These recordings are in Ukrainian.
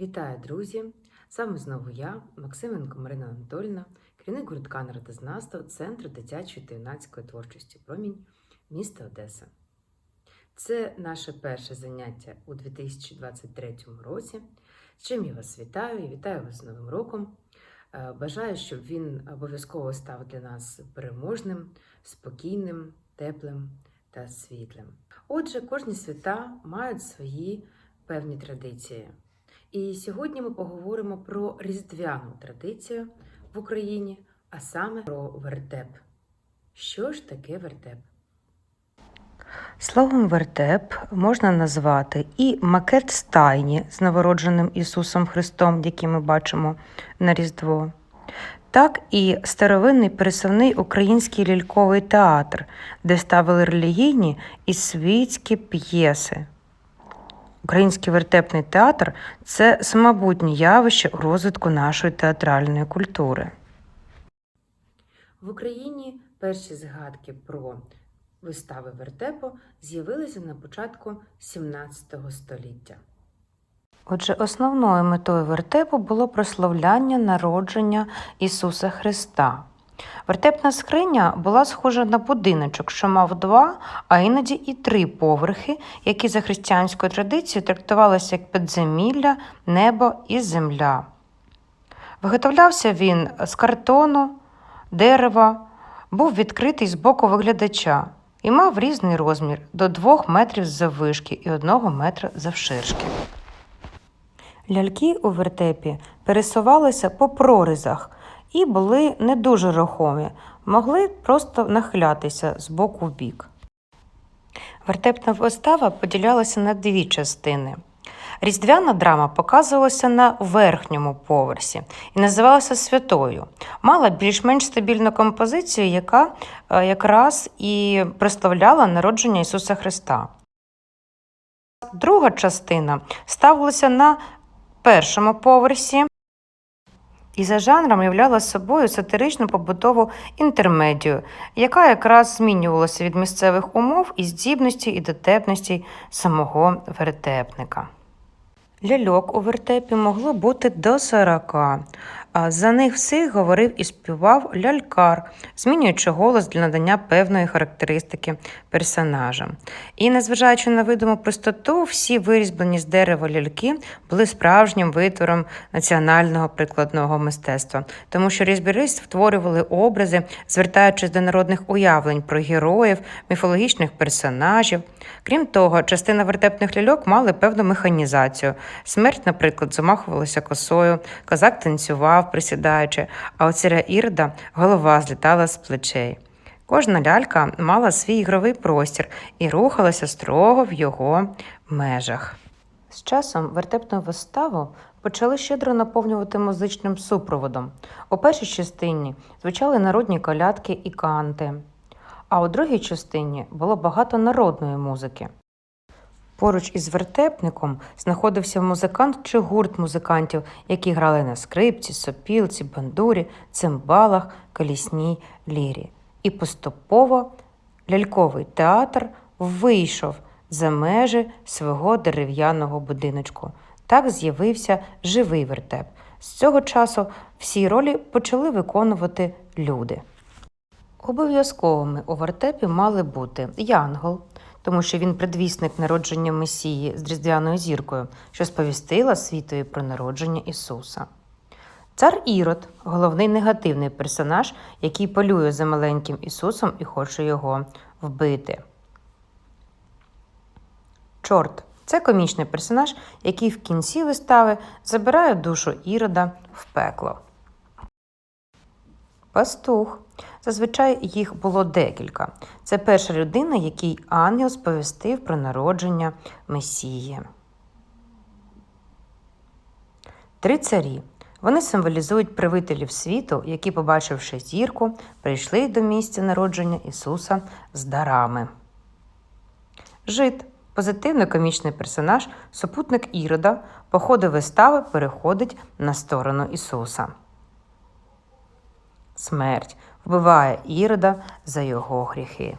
Вітаю, друзі! З вами знову я, Максименко Марина Анатольна, керівник гуртка народознавства Центру дитячої та юнацької творчості Промінь міста Одеса. Це наше перше заняття у 2023 році. З чим я вас вітаю і вітаю вас з Новим роком. Е, Бажаю, щоб він обов'язково став для нас переможним, спокійним, теплим та світлим. Отже, кожні свята мають свої певні традиції. І сьогодні ми поговоримо про різдвяну традицію в Україні, а саме про вертеп. Що ж таке вертеп? Словом вертеп можна назвати і макет стайні з новородженим Ісусом Христом, який ми бачимо на Різдво, так і старовинний пересувний український ляльковий театр, де ставили релігійні і світські п'єси. Український вертепний театр це самобутнє явище у розвитку нашої театральної культури. В Україні перші згадки про вистави вертепу з'явилися на початку 17 століття. Отже, основною метою вертепу було прославляння народження Ісуса Христа. Вертепна скриня була схожа на будиночок, що мав два, а іноді і три поверхи, які за християнською традицією трактувалися як підземілля, небо і земля. Виготовлявся він з картону, дерева, був відкритий з боку виглядача і мав різний розмір до 2 метрів заввишки і 1 метра завширшки. Ляльки у вертепі пересувалися по прорізах і були не дуже рухомі, могли просто нахилятися з боку в бік. Вертепна вистава поділялася на дві частини. Різдвяна драма показувалася на верхньому поверсі і називалася святою. Мала більш-менш стабільну композицію, яка е, якраз і прославляла народження Ісуса Христа. Друга частина ставилася на першому поверсі і за жанром являла собою сатиричну побутову інтермедію, яка якраз змінювалася від місцевих умов і здібності і дотепності самого вертепника. Ляльок у вертепі могло бути до 40, а за них всіх говорив і співав лялькар, змінюючи голос для надання певної характеристики персонажа. І, незважаючи на видиму простоту, всі вирізблені з дерева ляльки були справжнім витвором національного прикладного мистецтва, тому що різьбіри створювали образи, звертаючись до народних уявлень про героїв, міфологічних персонажів. Крім того, частина вертепних ляльок мали певну механізацію. Смерть, наприклад, замахувалася косою, козак танцював, присідаючи, а у царя Ірда голова злітала з плечей. Кожна лялька мала свій ігровий простір і рухалася строго в його межах. З часом вертепну виставу почали щедро наповнювати музичним супроводом. У першій частині звучали народні колядки і канти, а у другій частині було багато народної музики. Поруч із вертепником знаходився музикант чи гурт музикантів, які грали на скрипці, сопілці, бандурі, цимбалах, колісній лірі. І поступово ляльковий театр вийшов за межі свого дерев'яного будиночку. Так з'явився живий вертеп. З цього часу всі ролі почали виконувати люди. Обов'язковими у вертепі мали бути янгол, тому що він предвісник народження Месії з різдвяною зіркою, що сповістила світові про народження Ісуса. Цар Ірод головний негативний персонаж, який полює за маленьким Ісусом і хоче його вбити. Чорт це комічний персонаж, який в кінці вистави забирає душу Ірода в пекло. Пастух. Зазвичай їх було декілька. Це перша людина, який ангел сповістив про народження Месії. Три царі. Вони символізують правителів світу, які, побачивши зірку, прийшли до місця народження Ісуса з дарами. Жид позитивно комічний персонаж, супутник Ірода, по ходу вистави переходить на сторону Ісуса. Смерть вбиває Ірода за його гріхи.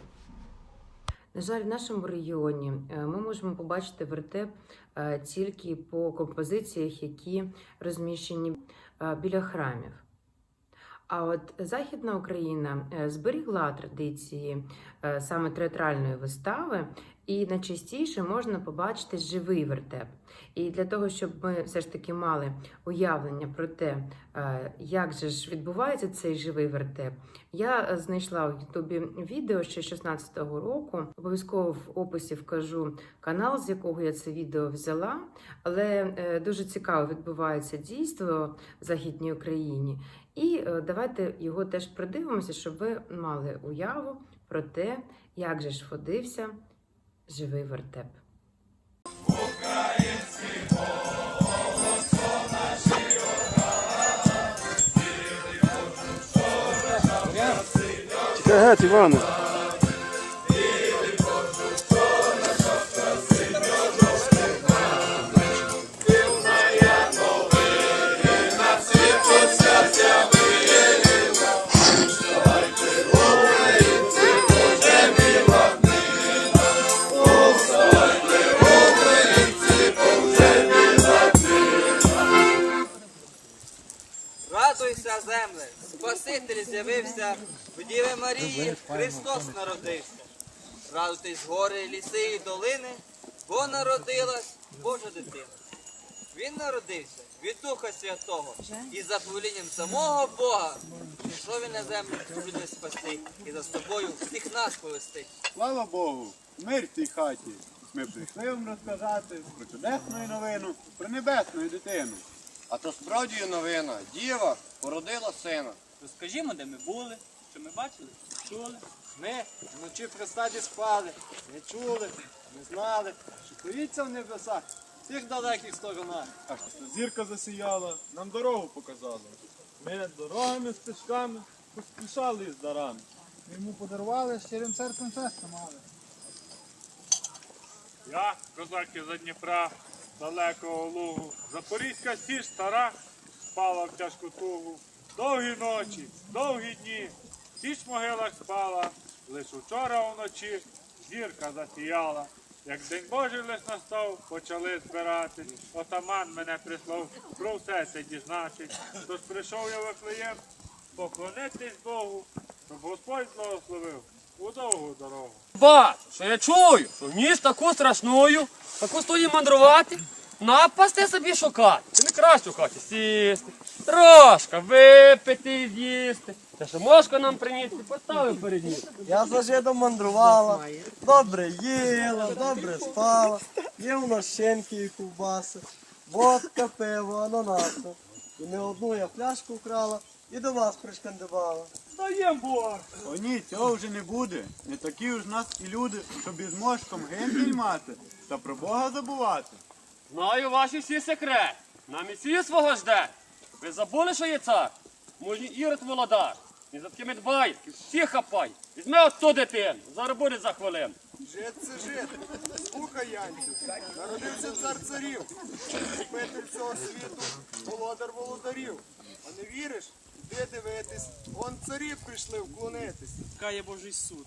На жаль, в нашому регіоні е, ми можемо побачити вертеп е, тільки по композиціях, які розміщені е, біля храмів. А от Західна Україна зберігла традиції саме театральної вистави, і найчастіше можна побачити живий вертеп. І для того, щоб ми все ж таки мали уявлення про те, е, як же ж відбувається цей живий вертеп, я знайшла в Ютубі відео ще 16-го року. Обов'язково в описі вкажу канал, з якого я це відео взяла. Але е, дуже цікаво відбувається дійство в Західній Україні. І е, давайте його теж продивимося, щоб ви мали уяву про те, як же ж водився живий вертеп. Чекай, геть, Іване. Народився. Радуйтесь гори, ліси і долини, бо народилась Божа дитина. Він народився від Духа Святого і за повелінням самого Бога пішов він на землю, щоб людей спасти і за собою всіх нас повести. Слава Богу, мир в цій хаті. Ми прийшли вам розказати про чудесну новину, про небесну дитину. А то справді новина. Діва породила сина. Розкажімо, де ми були, що ми бачили, що чули. Ми вночі при стаді спали, не чули, не знали, що коїться в небесах, в тих далеких сторонах. Аж зірка засіяла, нам дорогу показала. Ми дорогами, стежками поспішали із дарами. Йому подарували щирим серцем феста мали. Я, козаки за Дніпра, далекого лугу, Запорізька сіж стара, спала в тяжку тугу. Довгі ночі, довгі дні, січ в могилах спала, лиш учора вночі зірка засіяла. Як день Божий лиш настав, почали збирати. Отаман мене прислав про все це дізнати. Тож прийшов я в Вифлеєм, поклонитись Богу, щоб Господь благословив у довгу дорогу. Ба, що я чую, що в ніж таку страшною, таку стої мандрувати, напасти собі шукати. Чи не краще в хаті сісти, трошка випити і з'їсти. Та що мошка нам приніс і поставив перед ним. Я за жидом мандрувала, добре їла, добре спала, є в нас щенки і ковбаси, водка, пиво, ананаси. І не одну я фляжку вкрала і до вас пришкандибала. Даєм Бог! О ні, цього вже не буде. Не такі ж нас і люди, щоб із мошком гендель мати та про Бога забувати. Знаю ваші всі секрети. Нам і свій свого жде. Ви забули, що є цар? Мужній ірод володар. Він за такими дбає, всі хапай. Візьми от ту дитину, зараз буде за хвилину. Жит це жит. Слухай, Янцю, народився цар царів, купитель всього світу, володар володарів. А не віриш? Іди дивитись, вон царі прийшли вклонитись. Кає Божий суд.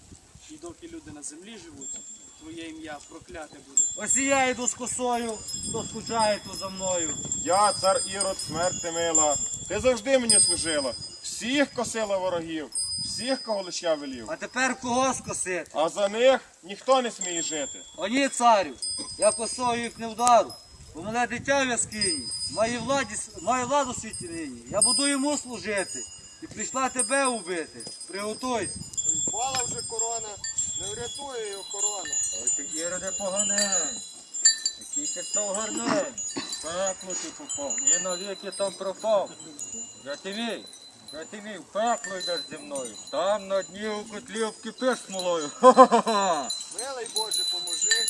І доки люди на землі живуть, твоє ім'я прокляте буде. Ось і я йду з косою, хто скучає, то за мною. Я, цар Ірод, смерти мила. Ти завжди мені служила. Всіх косила ворогів, всіх, кого лиш я велів. А тепер кого скосити? А за них ніхто не сміє жити. О ні, царю, я косою їх не вдару, бо мене дитя в яскині, має, владі, має владу світі нині. Я буду йому служити і прийшла тебе убити. Приготуйся. Впала вже корона, не врятує його корона. Ой ти Іроде поганень, який ти став гарнень, пекло ти попав, і навіки там пропав. Я ти мій, я ти мій, в пекло йдеш зі мною, там на дні у котлі обкипиш смолою. Ха-ха-ха! Милий Боже, поможи,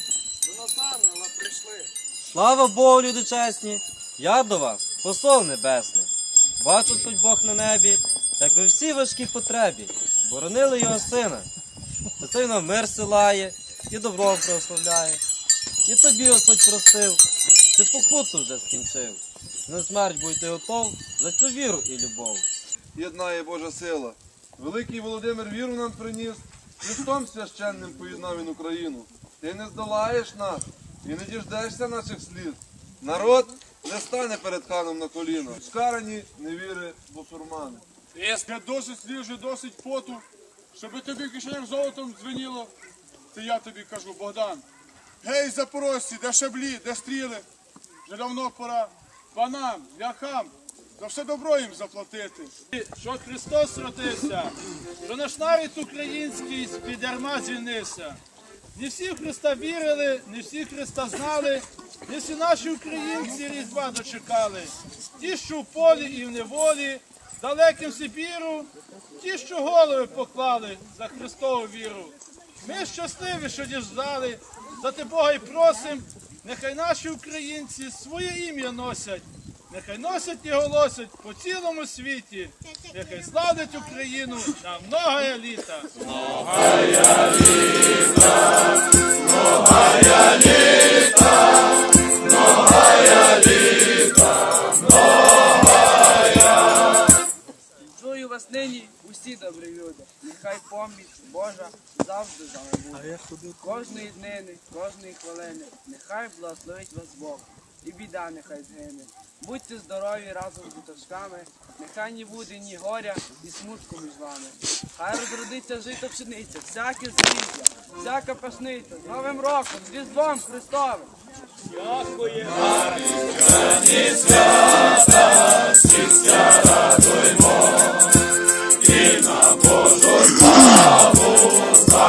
до нас прийшли. Слава Богу, люди чесні, я до вас, посол небесний. Бачу суть Бог на небі, як ви всі важкі потребі, боронили його сина. За нам мир силає і добро прославляє. І тобі Господь простив, ти покуту вже скінчив. На смерть будьте готов за цю віру і любов. Єднає Божа сила. Великий Володимир віру нам приніс, Христом священним поєднав він Україну. Ти не здолаєш нас і не діждешся наших слід. Народ не стане перед ханом на коліно. Скарані невіри бусурмани. Якщо досить слів, вже досить поту, щоби тобі в кишенях золотом дзвеніло, це я тобі кажу, Богдан. Гей, запорожці, де шаблі, де стріли? Вже давно пора панам, ляхам, за все добро їм заплатити. Що Христос родився, що наш народ український з-під ярма звільнився. Не всі в Христа вірили, не всі Христа знали, не всі наші українці різдва дочекали. Ті, що в полі і в неволі, далеким Сибіру, ті, що голови поклали за Христову віру. Ми щасливі, що діждали, за те Бога й просим, нехай наші українці своє ім'я носять, нехай носять і голосять по цілому світі, нехай славлять Україну на многое літа. Чую вас нині усі добрі люди. Нехай поміч Божа завжди з вами буде. Кожної днини, кожної хвилини, нехай благословить вас Бог. І біда нехай згине. Будьте здорові разом з діточками, нехай не буде ні горя, ні смутку між вами. Хай розродиться жито пшениця, всяке зріздя, всяка пашниця, з Новим роком, з Різдвом Христовим.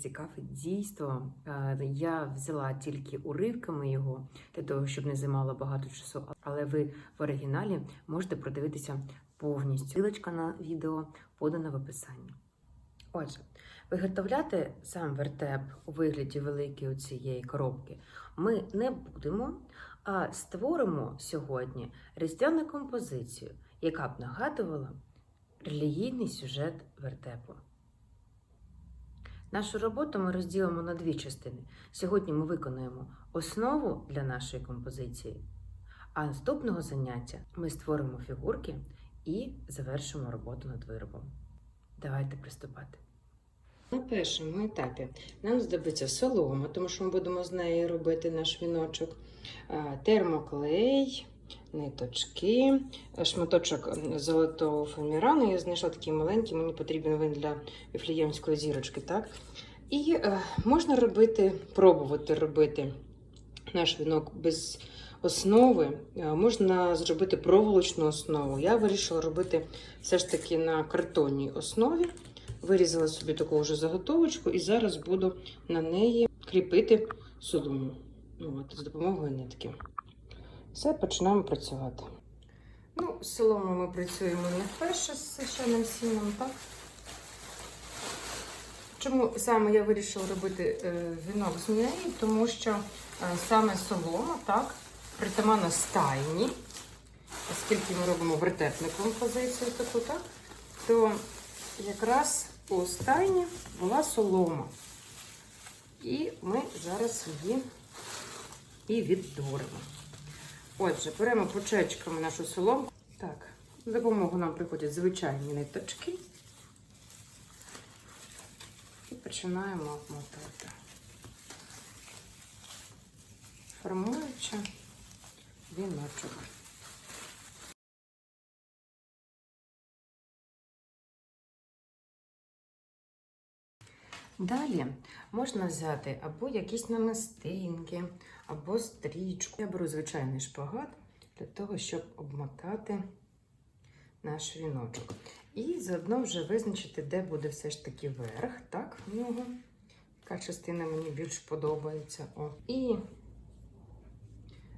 цікаве дійство. Е, Я взяла тільки уривками його для того, щоб не займало багато часу. Але ви в оригіналі можете продивитися повністю. Силочка на відео подана в описанні. Отже, виготовляти сам вертеп у вигляді великої цієї коробки ми не будемо, а створимо сьогодні різдвяну композицію, яка б нагадувала релігійний сюжет вертепу. Нашу роботу ми розділимо на дві частини. Сьогодні ми виконуємо основу для нашої композиції, а наступного заняття ми створимо фігурки і завершимо роботу над виробом. Давайте приступати. На першому етапі нам знадобиться солома, тому що ми будемо з неї робити наш віночок, термоклей, ниточки, шматочок золотого фоамірану. Я знайшла такий маленький, мені потрібен він для віфліємської зірочки. так? І е, можна робити, пробувати робити наш вінок без основи. Е, можна зробити проволочну основу. Я вирішила робити все ж таки на картонній основі. Вирізала собі таку вже заготовочку і зараз буду на неї кріпити солому. От, з допомогою нитки. Все, починаємо працювати. Ну, з соломою ми працюємо не вперше з священним сіном, так? Чому саме я вирішила робити е, вінок з неї? Тому що е, саме солома, так, притаманна стайні, оскільки ми робимо вертепну композицію таку, так, то якраз у стайні була солома. І ми зараз її і віддуримо. Отже, беремо почечками нашу соломку. Так, в допомогу нам приходять звичайні ниточки. І починаємо обмотати. Формуючи віночок. Далі можна взяти або якісь намистинки, або стрічку. Я беру звичайний шпагат для того, щоб обмотати наш віночок. І заодно вже визначити, де буде все ж таки верх, так, в нього. Яка частина мені більш подобається. О. І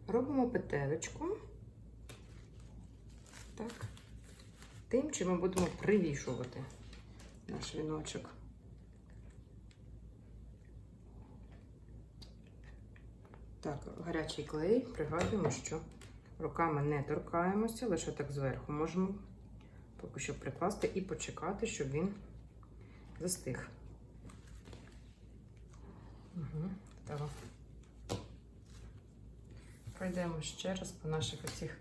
робимо петелечку. Так. Тим, чим ми будемо привішувати наш віночок. Так, гарячий клей, пригадуємо, що Руками не торкаємося, лише так зверху можемо поки що прикласти і почекати, щоб він застиг. Угу, готово. Пройдемо ще раз по наших оцих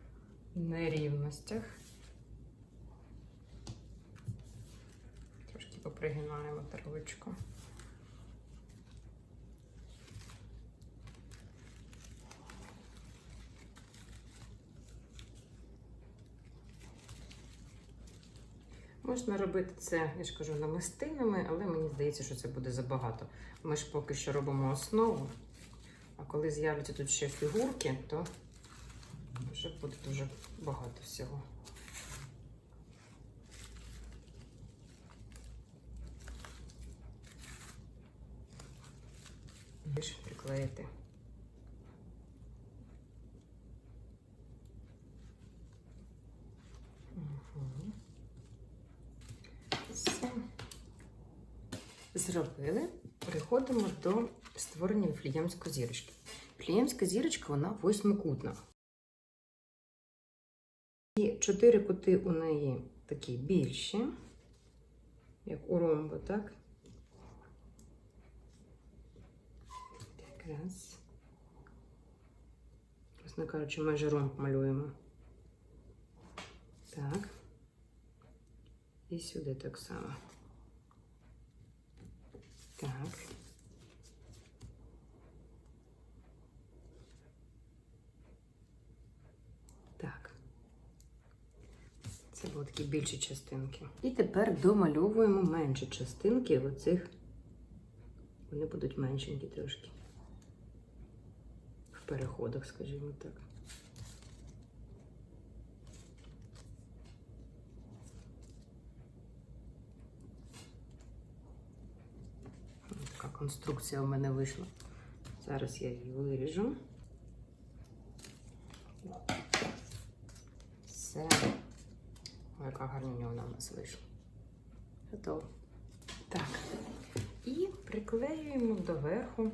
нерівностях. Трошки попригинаємо травичку. Можна робити це, я ж кажу, намистинами, але мені здається, що це буде забагато. Ми ж поки що робимо основу, а коли з'являться тут ще фігурки, то вже буде дуже багато всього. Приклеїти. Мгм. Все. Зробили. Переходимо до створення віфліємської зірочки. Віфліємська зірочка вона восьмикутна. І чотири кути у неї такі більші, як у ромба, так? Так, раз. Власне кажучи, майже ромб малюємо. Так. І сюди так само. Так. Так. Це були такі більші частинки. І тепер домальовуємо менші частинки оцих. Вони будуть меншенькі трошки. В переходах, скажімо так. Ось Така конструкція в мене вийшла. Зараз я її виріжу. Все. Ой, яка гарнюня вона в нас вийшла. Готово. Так. І приклеюємо доверху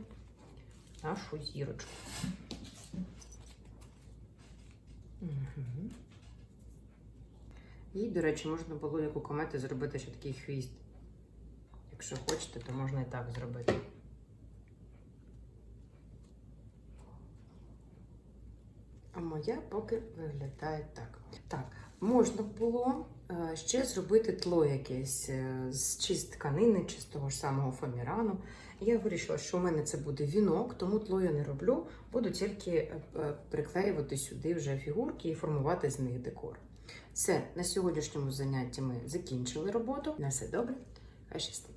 нашу зірочку. Угу. І, до речі, можна було, як у комети, зробити ще такий хвіст. Якщо хочете, то можна і так зробити. А моя поки виглядає так. Так, можна було е, ще зробити тло якесь е, з чи з тканини, чи з того ж самого фоамірану. Я вирішила, що у мене це буде вінок, тому тло я не роблю. Буду тільки е, приклеювати сюди вже фігурки і формувати з них декор. Все, на сьогоднішньому занятті ми закінчили роботу. На все добре, хай щастить.